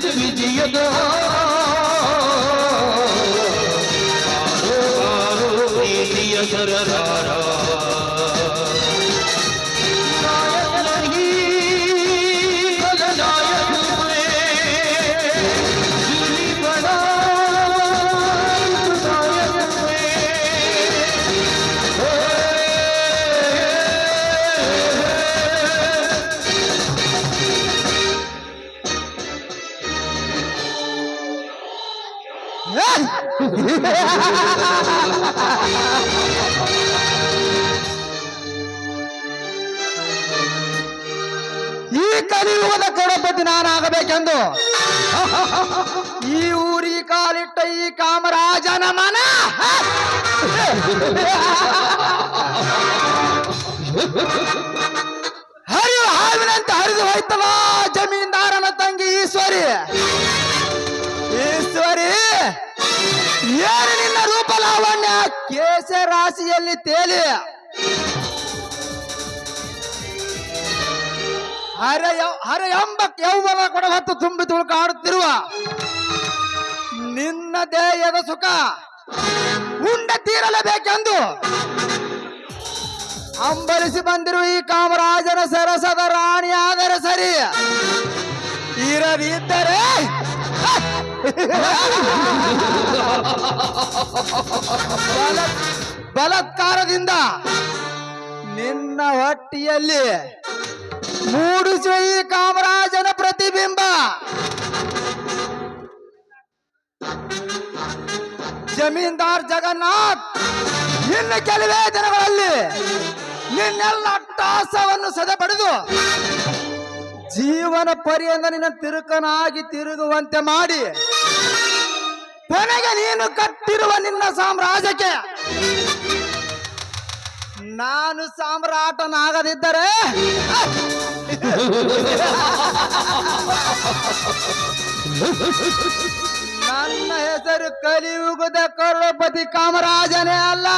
விஜயதோ ಈ ಕಲಿಯುಗದ ಕಡಪತಿ ನಾನಾಗಬೇಕೆಂದು. ಈ ಊರಿ ಕಾಲಿಟ್ಟ ಈ ಕಾಮರಾಜನ ಮನ. ಹರಿವು ಹಾವಿನಂತೆ ಹರಿದು ಹೋಯ್ತಲ್ಲ ಜಮೀನ್ದಾರನ ತಂಗಿ ಈಶ್ವರಿ ಈಶ್ವರಿ. ಏನು ನಿನ್ನ ರೂಪ ಲಾವಣ್ಯ ಕೇಶ ರಾಶಿಯಲ್ಲಿ ತೇಲಿ. ಹರ ಹರ ಎಂಬ ಯೌವನ ಕೊಡ ಹತ್ತು ತುಂಬಿ ತುಳುಕಾಡುತ್ತಿರುವ ನಿನ್ನ ದೇಹದ ಸುಖ ಉಂಡ ತೀರಲೇಬೇಕೆಂದು ಅಂಬರಿಸಿ ಬಂದಿರುವ ಈ ಕಾಮರಾಜನ ಸರಸದ ರಾಣಿಯಾದರೆ ಸರಿ. ಇರದಿದ್ದರೆ ಬಲ- ಬಲಾತ್ಕಾರದಿಂದ ನಿನ್ನ ಹೊಟ್ಟಿಯಲ್ಲಿ ಮೂಡಿಸುವ ಈ ಕಾಮರಾಜನ ಪ್ರತಿಬಿಂಬ. ಜಮೀನ್ದಾರ್ ಜಗನ್ನಾಥ್ ಇನ್ನು ಕೆಲವೇ ದಿನಗಳಲ್ಲಿ ನಿನ್ನೆಲ್ಲ ಅಟ್ಟಾಸವನ್ನು ಸದೆಪಡೆದು ಜೀವನ ಪರ್ಯಂತ ನಿನ್ನ ತಿರುಕನಾಗಿ ತಿರುಗುವಂತೆ ಮಾಡಿ ಕೊನೆಗೆ ನೀನು ಕಟ್ಟಿರುವ ನಿನ್ನ ಸಾಮ್ರಾಜ್ಯಕ್ಕೆ ನಾನು ಸಾಮ್ರಾಟನಾಗದಿದ್ದರೆ ನನ್ನ ಹೆಸರು ಕಲಿಯುಗದ ಕರುಪತಿ ಕಾಮರಾಜನೇ ಅಲ್ಲ.